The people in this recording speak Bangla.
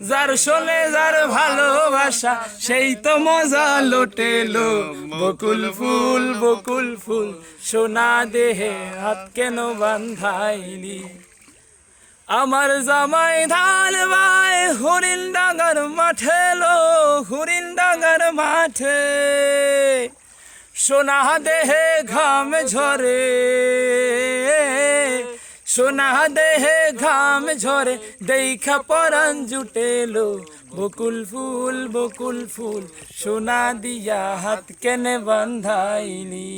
যার শোলে যার ভালোবাসা, সেই তো মজা লোটেলো। বকুল ফুল বকুল ফুল, সোনা দেহে হাত কেন বান্ধাইলি আমার জামাই ধান ভাই হরিণ ডাঙ্গার মাঠে লো, হরিণ ডাঙ্গার মাঠে। সোনা দেহে ঘাম ঝরে। সোনা দেহে ঘাম ঝরে, দেখা পরাণ জুটেলো। বকুল ফুল বকুল ফুল, সোনা দিয়া হাত কেনে বান্ধাইলি।